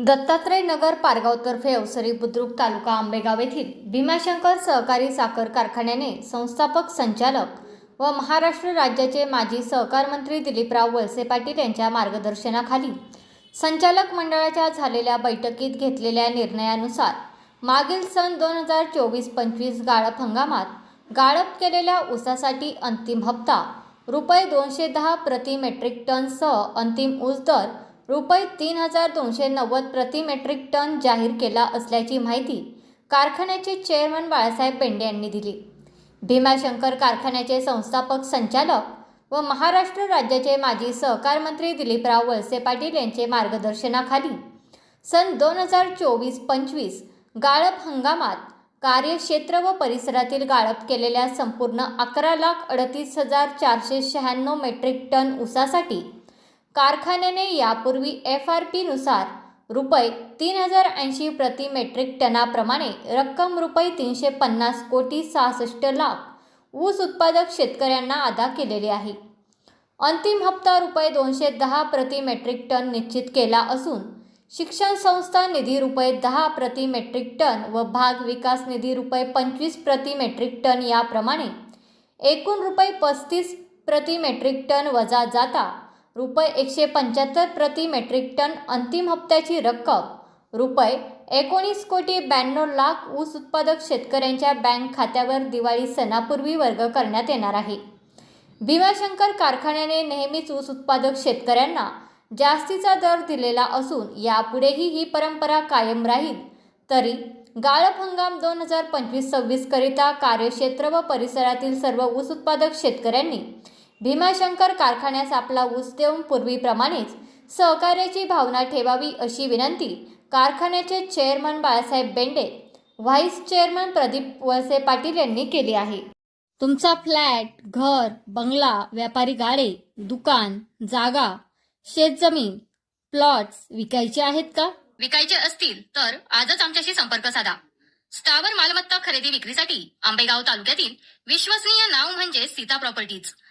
दत्तात्रय नगर पारगावतर्फे अवसरी बुद्रुक तालुका आंबेगाव येथील भीमाशंकर सहकारी साखर कारखान्याने संस्थापक संचालक व महाराष्ट्र राज्याचे माजी सहकार मंत्री दिलीपराव वळसे पाटील यांच्या मार्गदर्शनाखाली संचालक मंडळाच्या झालेल्या बैठकीत घेतलेल्या निर्णयानुसार मागील सन दोन हजार चोवीस पंचवीस गाळप हंगामात गाळप केलेल्या ऊसासाठी अंतिम हप्ता रुपये दोनशे दहा प्रति मेट्रिक टनसह अंतिम ऊस दर रुपये तीन हजार दोनशे नव्वद प्रति मेट्रिक टन जाहीर केला असल्याची माहिती कारखान्याचे चेअरमन बाळासाहेब बेंडे यांनी दिली. भीमाशंकर कारखान्याचे संस्थापक संचालक व महाराष्ट्र राज्याचे माजी सहकार मंत्री दिलीपराव वळसे पाटील यांचे मार्गदर्शनाखाली सन दोन हजार चोवीस पंचवीस गाळप हंगामात कार्यक्षेत्र व परिसरातील गाळप केलेल्या संपूर्ण अकरा लाख अडतीस हजार चारशे शहाण्णव मेट्रिक टन ऊसासाठी कारखान्याने यापूर्वी एफ आर पीनुसार रुपये तीन हजार ऐंशी प्रति मेट्रिक टनाप्रमाणे रक्कम रुपये तीनशे पन्नास कोटी सहासष्ट लाख ऊस उत्पादक शेतकऱ्यांना अदा केलेली आहे. अंतिम हप्ता रुपये दोनशे दहा प्रति मेट्रिक टन निश्चित केला असून शिक्षण संस्था निधी रुपये दहा प्रति मेट्रिक टन व भाग विकास निधी रुपये पंचवीस प्रति मेट्रिक टन याप्रमाणे एकूण रुपये पस्तीस प्रति मेट्रिक टन वजा जाता रुपये एकशे पंच्याहत्तर प्रति मेट्रिक टन अंतिम हप्त्याची रक्कम. रुपये एकोणीस कोटी ब्याण्णव लाख ऊस उत्पादक शेतकऱ्यांच्या बँक खात्यावर दिवाळी सणापूर्वी वर्ग करण्यात येणार आहे. भीमाशंकर कारखान्याने नेहमीच ऊस उत्पादक शेतकऱ्यांना जास्तीचा दर दिलेला असून यापुढेही ही परंपरा कायम राहील. तरी गाळप हंगाम दोन हजार पंचवीस सव्वीसकरिता कार्यक्षेत्र व परिसरातील सर्व ऊस उत्पादक शेतकऱ्यांनी भीमाशंकर कारखान्यास आपला ऊस देऊन पूर्वीप्रमाणेच सहकार्याची भावना ठेवावी अशी विनंती कारखान्याचे chairman Balasaheb Bende vice chairman Pradeep Walse Patil यांनी केली आहे. तुमचा फ्लॅट घर बंगला व्यापारी गाडे दुकान जागा शेतजमीन प्लॉट्स विकायचे आहेत का? विकायचे असतील तर आजच आमच्याशी संपर्क साधा. स्थावर मालमत्ता खरेदी विक्रीसाठी आंबेगाव तालुक्यातील विश्वसनीय नाव म्हणजे सीता प्रॉपर्टीज.